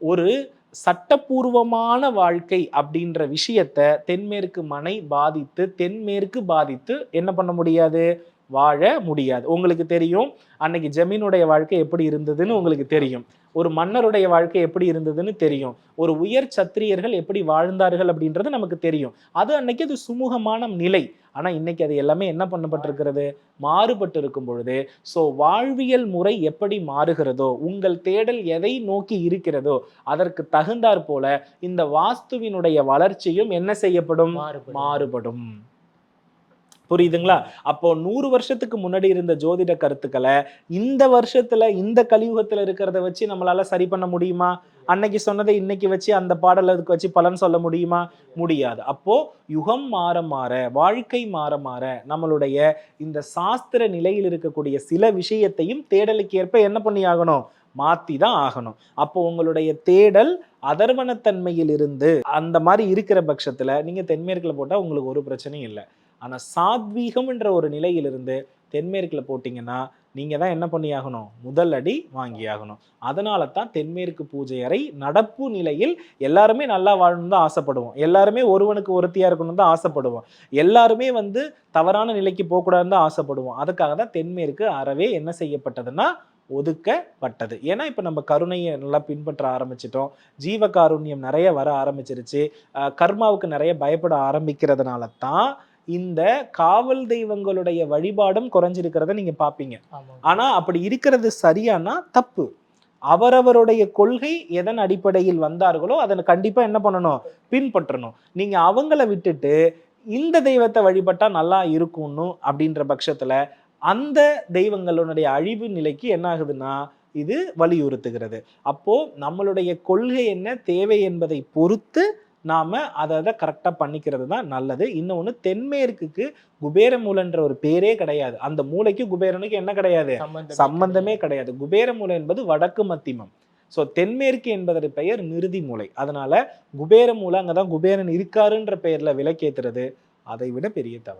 ஒரு சட்டப்பூர்வமான வாழ்க்கை அப்படின்ற விஷயத்த தென்மேற்கு மனை பாதித்து தென்மேற்கு பாதித்து என்ன பண்ண முடியாது? வாழ முடியாது. உங்களுக்கு தெரியும் அன்னைக்கு ஜமீனுடைய வாழ்க்கை எப்படி இருந்ததுன்னு உங்களுக்கு தெரியும். ஒரு மன்னருடைய வாழ்க்கை எப்படி இருந்ததுன்னு தெரியும். ஒரு உயர் சத்திரியர்கள் எப்படி வாழ்ந்தார்கள் அப்படின்றது நமக்கு தெரியும். அது அன்னைக்கு அது சுமூகமான நிலை. ஆனா இன்னைக்கு அது எல்லாமே என்ன பண்ணப்பட்டிருக்கிறது? மாறுபட்டு இருக்கும் பொழுது ஸோ வாழ்வியல் முறை எப்படி மாறுகிறதோ உங்கள் தேடல் எதை நோக்கி இருக்கிறதோ அதற்கு தகுந்தாற் போல இந்த வாஸ்துவினுடைய வளர்ச்சியும் என்ன செய்யப்படும்? மாறுபடும். புரியுதுங்களா? அப்போ நூறு வருஷத்துக்கு முன்னாடி இருந்த ஜோதிட கருத்துக்களை இந்த வருஷத்துல இந்த கலியுகத்துல இருக்கிறத வச்சு நம்மளால சரி பண்ண முடியுமா? அன்னைக்கு சொன்னதை இன்னைக்கு வச்சு அந்த பாடலுக்கு வச்சு பலன் சொல்ல முடியுமா? முடியாது. அப்போ யுகம் மாற மாற வாழ்க்கை மாற மாற நம்மளுடைய இந்த சாஸ்திர நிலையில் இருக்கக்கூடிய சில விஷயத்தையும் தேடலுக்கு ஏற்ப என்ன பண்ணி ஆகணும்? மாத்தி தான் ஆகணும். அப்போ உங்களுடைய தேடல் அதர்வனத்தன்மையில் இருந்து அந்த மாதிரி இருக்கிற பட்சத்துல நீங்க தென்மேற்குல போட்டா உங்களுக்கு ஒரு பிரச்சனையும் இல்லை. ஆனா சாத்வீகம்ன்ற ஒரு நிலையிலிருந்து தென்மேற்குல போட்டிங்கன்னா நீங்கள் தான் என்ன பண்ணியாகணும்? முதல் அடி வாங்கியாகணும். அதனால தான் தென்மேற்கு பூஜை அறை நடப்பு நிலையில் எல்லாருமே நல்லா வாழணும் தான் ஆசைப்படுவோம். எல்லாருமே ஒருவனுக்கு ஒருத்தியாக இருக்கணும் தான் ஆசைப்படுவோம். எல்லாருமே வந்து தவறான நிலைக்கு போகக்கூடாதுன்னு தான் ஆசைப்படுவோம். அதுக்காக தான் தென்மேற்கு அறவே என்ன செய்யப்பட்டதுன்னா ஒதுக்கப்பட்டது. ஏன்னா இப்போ நம்ம கருணையை நல்லா பின்பற்ற ஆரம்பிச்சிட்டோம். ஜீவ காருண்யம் நிறைய வர ஆரம்பிச்சிருச்சு. கர்மாவுக்கு நிறைய பயப்பட ஆரம்பிக்கிறதுனால தான் இந்த காவல் தெய்வங்களுடைய வழிபாடும் குறைஞ்சிருக்கிறத நீங்க பாப்பீங்க. ஆனா அப்படி இருக்கிறது சரியானா தப்பு. அவரவருடைய கொள்கை எதன் அடிப்படையில் வந்தார்களோ அதை கண்டிப்பா என்ன பண்ணணும்? பின்பற்றணும். நீங்க அவங்கள விட்டுட்டு இந்த தெய்வத்தை வழிபட்டா நல்லா இருக்கும்னு அப்படின்ற பட்சத்துல அந்த தெய்வங்களுடைய அழிவு நிலைக்கு என்ன ஆகுதுன்னா இது வலியுறுத்துகிறது. அப்போ நம்மளுடைய கொள்கை என்ன தேவை என்பதை பொறுத்து நாம அதை அதை கரெக்டாக பண்ணிக்கிறது தான் நல்லது. இன்னொன்று தென்மேற்குக்கு குபேர மூலன்ற ஒரு பேரே கிடையாது. அந்த மூலைக்கு குபேரனுக்கு என்ன கிடையாது? சம்பந்தமே கிடையாது. குபேர மூலை என்பது வடக்கு மத்திமம். ஸோ தென்மேற்கு என்பதற்கு பெயர் நிருதி மூலை அதனால குபேர மூலை அங்கதான் குபேரன் இருக்காருன்ற பெயர்ல விலக்கேத்துறது அதை விட பெரிய தவறு.